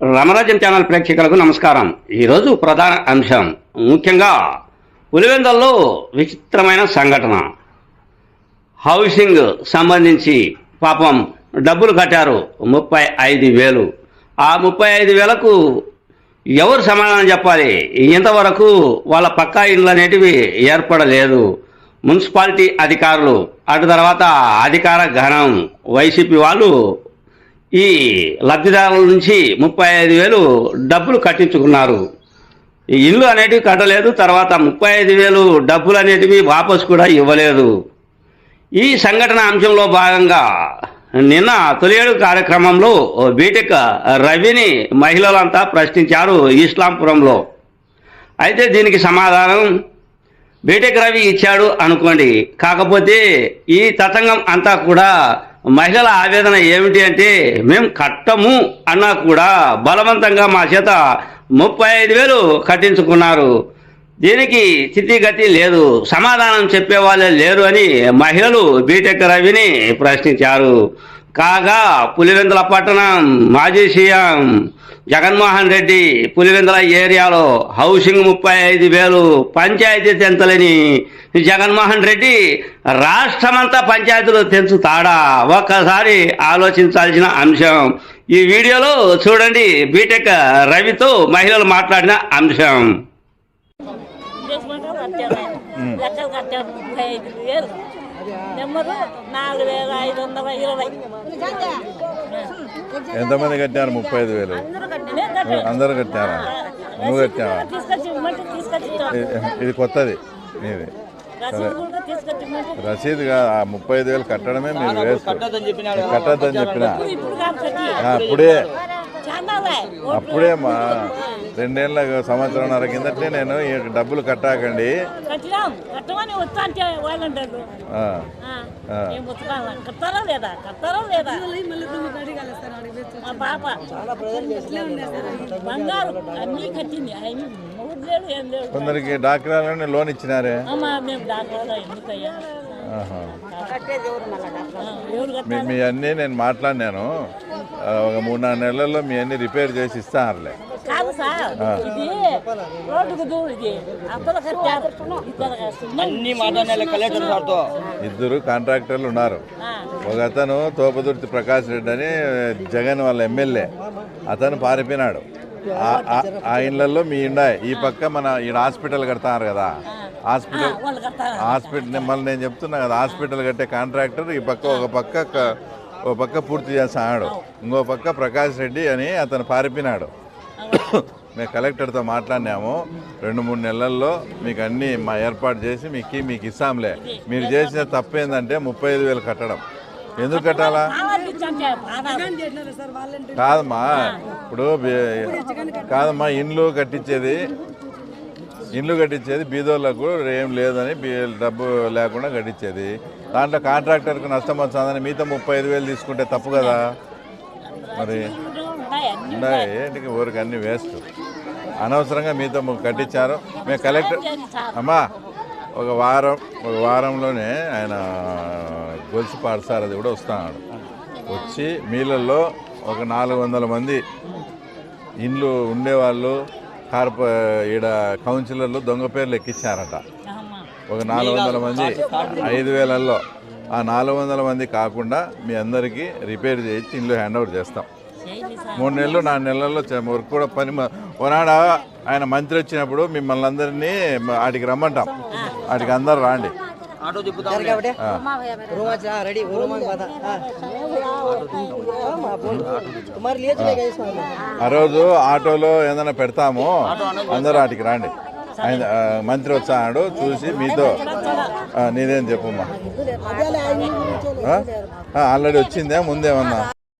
Ramarajyam channel ప్రేక్షకులకు నమస్కారం. ఈరోజు ప్రధాన అంశం ముఖ్యంగా పులివెందల్లో విచిత్రమైన సంఘటన. హౌసింగ్ సంబంధించి పాపం డబ్బులు కట్టారు ముప్పై ఐదు వేలు. ఆ ముప్పై ఐదు వేలకు ఎవరు సమాధానం చెప్పాలి? ఇంతవరకు వాళ్ళ పక్కా ఇండ్లు అనేటివి ఏర్పడలేదు. మున్సిపాలిటీ అధికారులు అటు తర్వాత అధికార ఘనం వైసీపీ వాళ్ళు ఈ లబ్ధిదారుల నుంచి ముప్పై ఐదు వేలు డబ్బులు కట్టించుకున్నారు. ఈ ఇల్లు అనేటివి కట్టలేదు తర్వాత ముప్పై ఐదు వేలు డబ్బులు అనేటివి వాపసు కూడా ఇవ్వలేదు. ఈ సంఘటన అంశంలో భాగంగా నిన్న తొలియేడు కార్యక్రమంలో బీటెక్ రవిని మహిళలంతా ప్రశ్నించారు ఇస్లాంపురంలో. అయితే దీనికి సమాధానం బీటెక్ రవి ఇచ్చాడు అనుకోండి. కాకపోతే ఈ తతంగం అంతా కూడా మహిళల ఆవేదన ఏమిటి అంటే మేము కట్టము అన్నా కూడా బలవంతంగా మా చేత ముప్పై ఐదు వేలు కట్టించుకున్నారు. దీనికి స్థితిగతి లేదు సమాధానం చెప్పే వాళ్ళే లేరు అని మహిళలు బీటెక్ రవిని ప్రశ్నించారు. కాగా పులివెందుల పట్టణం మాజీ సీఎం జగన్మోహన్ రెడ్డి పులివెందుల ఏరియాలో హౌసింగ్ ముప్పై ఐదు వేలు పంచాయతీ తెంతలని జగన్మోహన్ రెడ్డి రాష్ట్రమంతా పంచాయతీలు తెంచుతాడా? ఒక్కసారి ఆలోచించాల్సిన అంశం. ఈ వీడియోలో చూడండి బీటెక్ రవితో మహిళలు మాట్లాడిన అంశం. నెంబరు నాలుగు వేల ఐదు వందల ఇరవై. ఎంతమంది కట్టారు ముప్పై ఐదు వేలు. అందరూ కట్టినే కట్టాను అందరు కట్టారా? నువ్వు ఇస్తాను. ఇది- కొత్తది. నీది. ఇమ్మంటే రసీదు కాదు. ఆ ముప్పై ఐదు వేలు కట్టడమే మీరు వేస్ట్. కట్టద్దని చెప్పిన? అప్పుడే. అప్పుడే మా రెండేళ్ళ సంవత్సరంన్నర కిందటే నేను ఈ డబ్బులు కట్టాకండి. కొందరికి డాక్టర్లని లోన్ ఇచ్చినారే. మీ అన్నీ నేను మాట్లాడినాను. ఒక మూడు నాలుగు నెలల్లో మీ అన్ని రిపేర్ చేసి ఇస్తానులే సార్ ఇది రోడ్డుకు ఇది అప్పలు అన్ని మాట్లాడాలి కలెక్టర్ సార్తో ఇద్దరు కాంట్రాక్టర్లు ఉన్నారు. ఒక అతను తోపదుర్తి ప్రకాష్ రెడ్డి అని జగన్ వాళ్ళ ఎమ్మెల్యే. అతను పారిపోయినాడు. ఆ- ఆ- ఆ ఇళ్ళలో మీ ఇండాయి ఈ పక్క మన ఈ హాస్పిటల్ కడతారు కదా. హాస్పిటల్ వాళ్ళు హాస్పిటల్ మళ్ళీ నేను చెప్తున్నా కదా హాస్పిటల్ కట్టే కాంట్రాక్టర్ ఈ పక్క ఒక పక్క క- ఒక పక్క పూర్తి చేస్తాడు. ఇంకో పక్క ప్రకాష్ రెడ్డి అని అతను పారిపోయినాడు. మేము కలెక్టర్తో మాట్లాడినాము. రెండు మూడు నెలల్లో మీకు అన్నీ మా ఏర్పాటు చేసి మీకు మీకు ఇస్తాంలే. మీరు చేసిన తప్పు ఏంటంటే ముప్పై ఐదు వేలు కట్టడం. ఎందుకు కట్టాలా. కాదమ్మా ఇప్పుడు కాదమ్మా ఇండ్లు కట్టించేది ఇండ్లు కట్టించేది బీదోళ్ళకు ఏం లేదని డబ్బు లేకుండా కట్టించేది. దాంట్లో కాంట్రాక్టర్కి నష్టం వస్తుందని మీతో ముప్పై ఐదు వేలు తీసుకుంటే తప్పు కదా? మరి ఉన్నాయి. ఏంటికి ఊరికి అన్ని వేస్ట్. అనవసరంగా మీతో కట్టించారు. మేము కలెక్టర్ అమ్మా ఒక వారం ఒక వారంలోనే ఆయన గొలుసు పాడసారు అది కూడా వస్తున్నాడు. వచ్చి మీళ్ళల్లో ఒక నాలుగు వందల మంది ఇండ్లు ఉండేవాళ్ళు కార్పొ ఈడ కౌన్సిలర్లు దొంగ పేర్లు ఎక్కించారట. ఒక నాలుగు వందల మంది ఐదు వేలల్లో. ఆ నాలుగు వందల మంది కాకుండా మీ అందరికీ రిపేర్ చేయించి ఇండ్లు హ్యాండ్ ఓవర్ చేస్తాం. మూడు నెలలు నాలుగు నెలల్లో వర్క్ కూడా పని ఒకనాడ ఆయన మంత్రి వచ్చినప్పుడు మిమ్మల్ని అందరినీ ఆడికి రమ్మంటాం. ఆడికి అందరు రాండి. ఆ. రోజు ఆటోలో ఏదైనా పెడతాము అందరూ ఆటికి రాండి. ఆయన మంత్రి వచ్చాడు చూసి మీతో నేనేం చెప్పమ్మా ఆల్రెడీ వచ్చిందే ముందేమన్నా?